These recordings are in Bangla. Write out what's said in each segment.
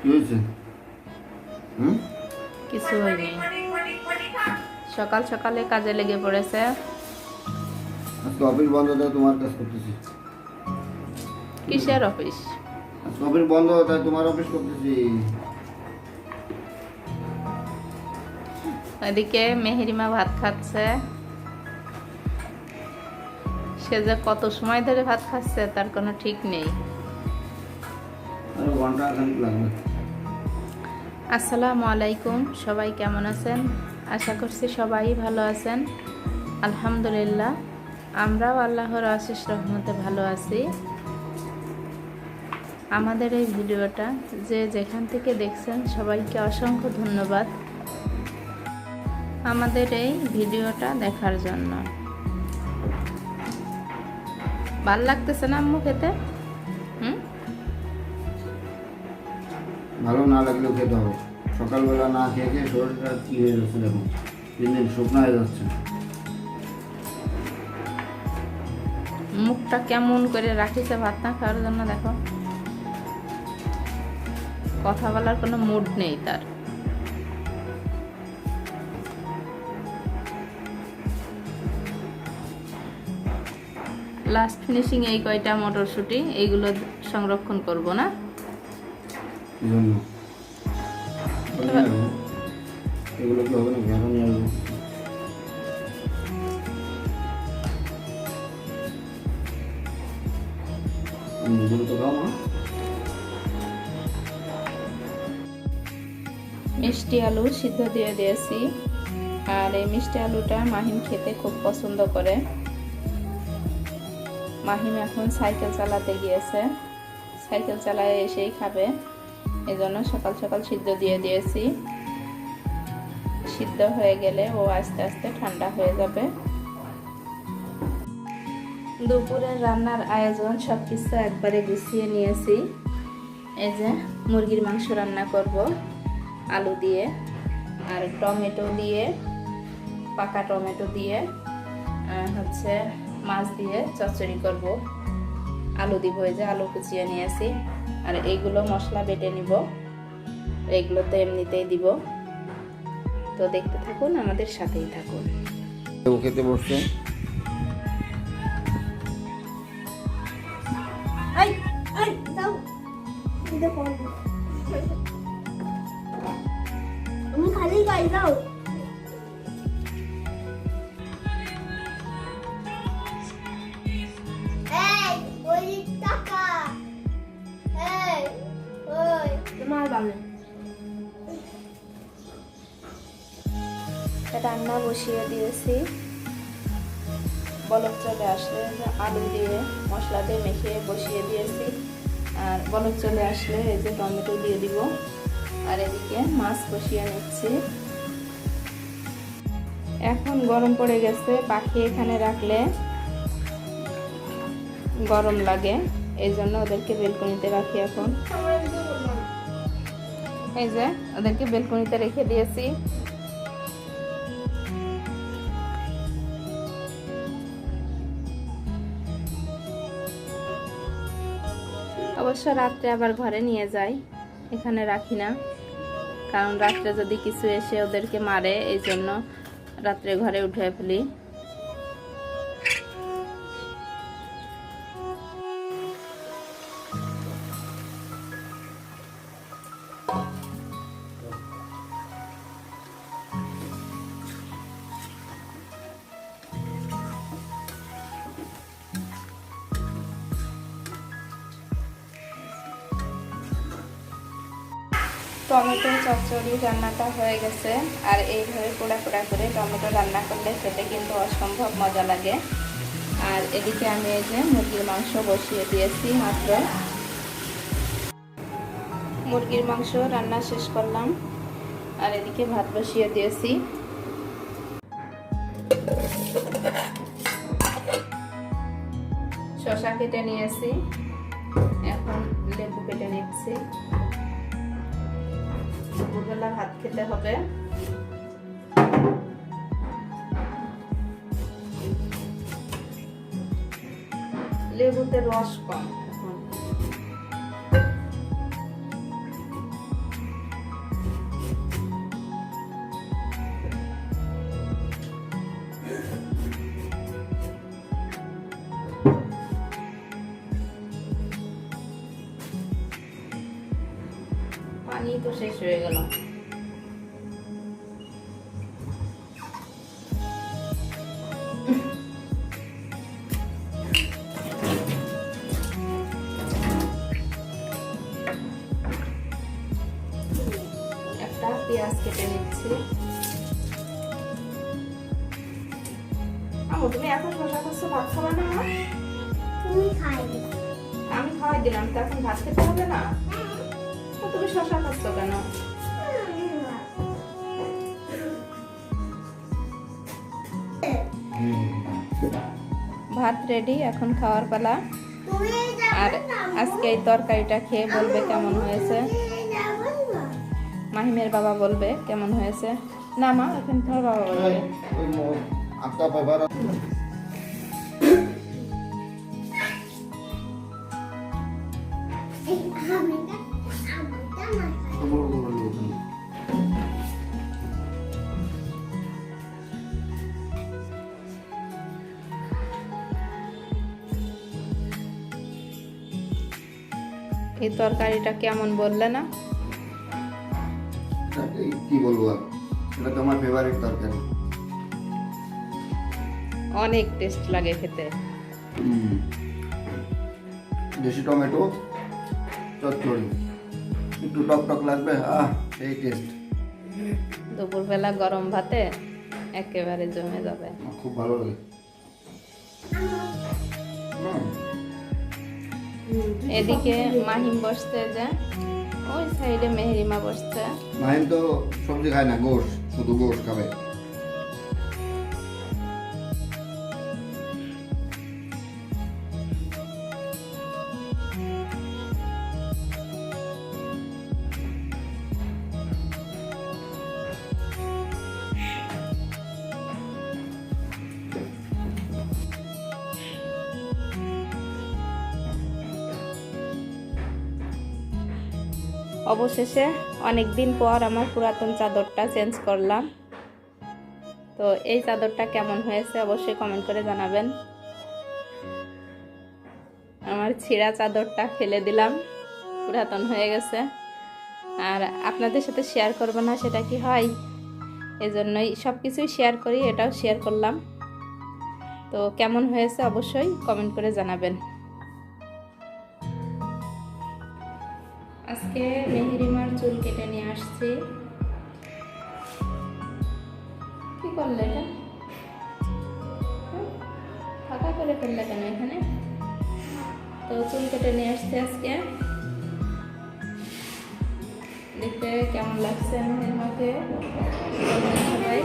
কি হয়েছে হুম? কিছু হয়নি। সকাল সকালে কাজে লেগে পড়েছে। আজকে অফিস বন্ধ তাই তোমার কাজ করতেছি। কিসের অফিস? আজকে অফিস বন্ধ তাই তোমার অফিস করতেছি। এদিকে মেহেরিমা ভাত খাচ্ছে। সে যে কত সময় ধরে ভাত খাচ্ছে তার কোনো ঠিক নেই। আরে ঘণ্টা খানিক লাগবে। আসসালামু আলাইকুম, সবাই কেমন আছেন? আশা করছি সবাই ভালো আছেন। আলহামদুলিল্লাহ, আমরাও আল্লাহর আশিস রহমতে ভালো আছি। আমাদের এই ভিডিওটা যে যেখান থেকে দেখছেন, সবাইকে অসংখ্য ধন্যবাদ। আমাদের এই ভিডিওটা দেখার জন্য। ভালো লাগতেছে না আম্মু খেতে? ভালো না লাগলেও খেতে হবে। সকালবেলা না খেয়ে খেয়ে শরীরটা কি হয়ে যাচ্ছে দেখুন। দিন দিন শুকনো হয়ে যাচ্ছে। মুখটা কেমন করে রাখিছে ভাত না খাওয়ার জন্য দেখো। কথা বলার কোনো মুড নেই তার। লাস্ট ফিনিশিং এই কয়টা মটরশুঁটি, এইগুলো সংরক্ষণ করব না? কি জন্য। এগুলো কি হবে না কেন নিয়ে আসব? এগুলো তো খাও মা মিষ্টি আলু সিদ্ধ দিয়ে দিয়েছি। আর এই মিষ্টি আলুটা মাহিম খেতে খুব পছন্দ করে। মাহিম এখন সাইকেল চালাতে গিয়েছে। সাইকেল চালায় এসেই খাবে। এজন্য সকাল সকাল সিদ্ধ দিয়ে দিয়েছি। সিদ্ধ হয়ে গেলে ও আস্তে আস্তে ঠান্ডা হয়ে যাবে। দুপুরের রান্নার আয়োজন সব কিছু একবারে গুছিয়ে নিয়েছি। এই যে মুরগির মাংস রান্না করব, আলু দিয়ে আর টমেটো দিয়ে, পাকা টমেটো দিয়ে হচ্ছে মাছ দিয়ে চচ্চড়ি করব। আলু দিব, এই যে আলু কুচিয়ে নিয়েছি। আর এইগুলো মশলা বেটে নিব। এইগুলো তো এমনিতেই দিব। তো দেখতে থাকুন আমাদের সাথেই থাকুন। খেতে বসছে। আমি খালি গাই দাও। রান্না বসিয়ে দিয়েছি। বলক চলে আসলে আলু দিয়ে মশলা দিয়ে মেখে বসিয়ে দিয়েছি। আর বলক চলে আসলে এই যে টমেটো দিয়ে দিব। আর এদিকে মাছ বসিয়ে নিচ্ছি। এখন গরম পড়ে গেছে পাখি এখানে রাখলে গরম লাগে। এই জন্য ওদেরকে বেলকনিতে রাখি এখন। এই যে, ওদেরকে বেলকনিতে রেখে দিয়েছি। অবশ্য রাত্রে আবার ঘরে নিয়ে যাই, এখানে রাখি না। কারণ রাত্রে যদি কিছু এসে ওদেরকে মারে, এই জন্য রাত্রে ঘরে উঠে ফেলি। টমেটো চচ্চড়ি রান্নাটা হয়ে গেছে। আর এইভাবে পোড়া পোড়া করে টমেটো রান্না করলে খেতে কিন্তু অসম্ভব মজা লাগে। আর এদিকে আমি এই যে মুরগির মাংস বসিয়ে দিয়েছি মাত্র। মুরগির মাংস রান্না শেষ করলাম। আর এদিকে ভাত বসিয়ে দিয়েছি। শশা কেটে নিয়েছি। এখন লেবু কেটে নিচ্ছি। দুপুরবেলা ভাত খেতে হবে। লেবুতে রস কম। তো শেষ হয়ে গেল। একটা পেঁয়াজ কেটে নিচ্ছি। আমু তুমি এখন শশা খাচ্ছ ভাত খাবে না? তুমি খাই আমি খাওয়াই দিলাম তো এখন ভাত খেতে হবে না? ভাত রেডি এখন খাওয়ার পালা। আর আজকে এই তরকারিটা খেয়ে বলবে কেমন হয়েছে। মাহিমের বাবা বলবে কেমন হয়েছে। না মা, এখন তোমার বাবা বলবে। এই তরকারিটা কেমন বললে না? কি বলব? এটা তো আমার ফেভারিট তরকারি। অনেক টেস্ট লাগে খেতে। দেশি টমেটো চচ্চড়ি। একটু টক টক লাগবে? আহ সেই টেস্ট দুপুরবেলা গরম ভাতে একেবারে জমে যাবে। খুব ভালো লাগে। এদিকে মাহিম বসতে যে, ওই সাইডে মেহরিমা বসতে মাহিম তো সবজি খায় না, গোশ, শুধু গোশ খাবে। অবশেষে অনেক দিন পর আমার পুরাতন চাদরটা চেঞ্জ করলাম। তো এই চাদরটা কেমন হয়েছে অবশ্যই কমেন্ট করে জানাবেন। আমার ছিঁড়া চাদরটা ফেলে দিলাম, পুরাতন হয়ে গেছে। আর আপনাদের সাথে শেয়ার করব না সেটা কি হয়? এজন্যই সব কিছুই শেয়ার করি, এটাও শেয়ার করলাম। তো কেমন হয়েছে অবশ্যই কমেন্ট করে জানাবেন। আজকে মেহেরিমার চুল কেটে নিয়ে আসছি। কি করলে এটা? ফাঁকা করে ফেললে কেন এখানে? তো চুল কেটে নিয়ে আসছি আজকে। দেখতে কেমন লাগছে মেহেরিমাকে সবাই?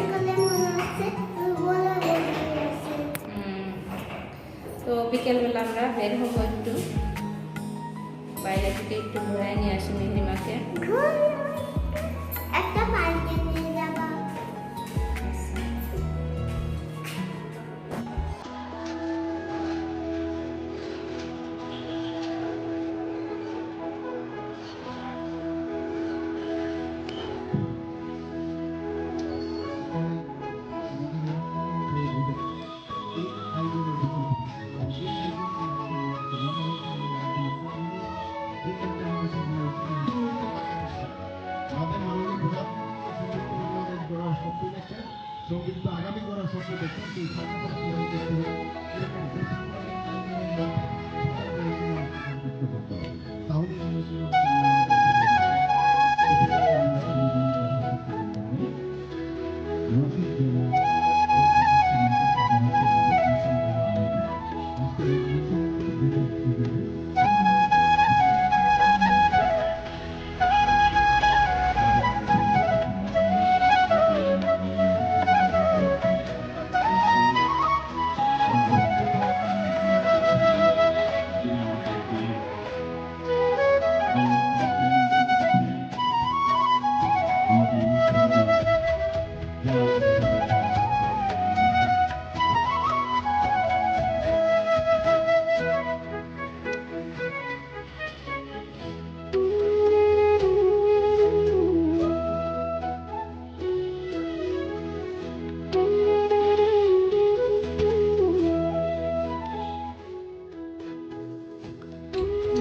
তো বিকেলবেলা আমরা বের হব একটু। বাইরে থেকে একটু ঘুরাই নিয়ে আসি মেহরিমাকে দেখছেন সেই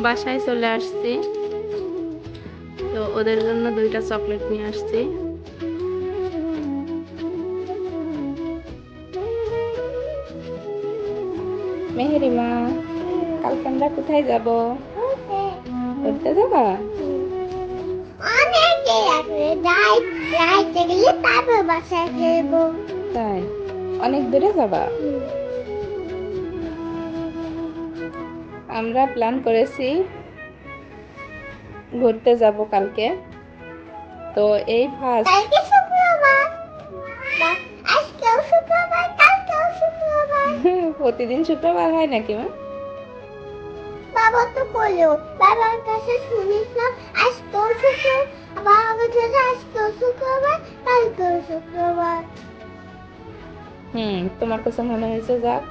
বাসায় চলে আসছি। তো ওদের জন্য দুইটা চকলেট নিয়ে আসছি। মেহেরিমা কালকে আমরা কোথায় যাব? ঘুরতে যাবা? অনেক দূরে রাইট আমরা প্ল্যান করেছি ঘুরতে যাব কালকে। তো এই ফার্স্ট প্রতিদিন শুক্রবার হয় নাকি মা? বাবা তো বলল বাবার কাছে আজকেও শুক্রবার। কাছে শুক্রবার হুম তোমার কাছে মনে হয়েছে যাক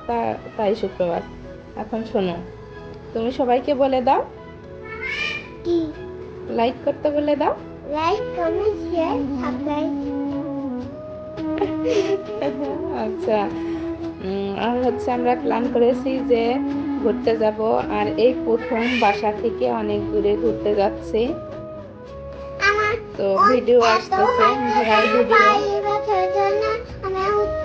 তাই শুক্রবার। এখন শোনো। তুমি সবাইকে বলে দাও। কি? লাইক করতে বলে দাও। লাইক কমেন্ট শেয়ার সাবস্ক্রাইব আচ্ছা। আর হচ্ছে আমরা প্ল্যান করেছি যে ঘুরতে যাব আর এই প্রথম বাসা থেকে অনেক দূরে ঘুরতে যাচ্ছি। তো ভিডিও আসতেছে ভিডিও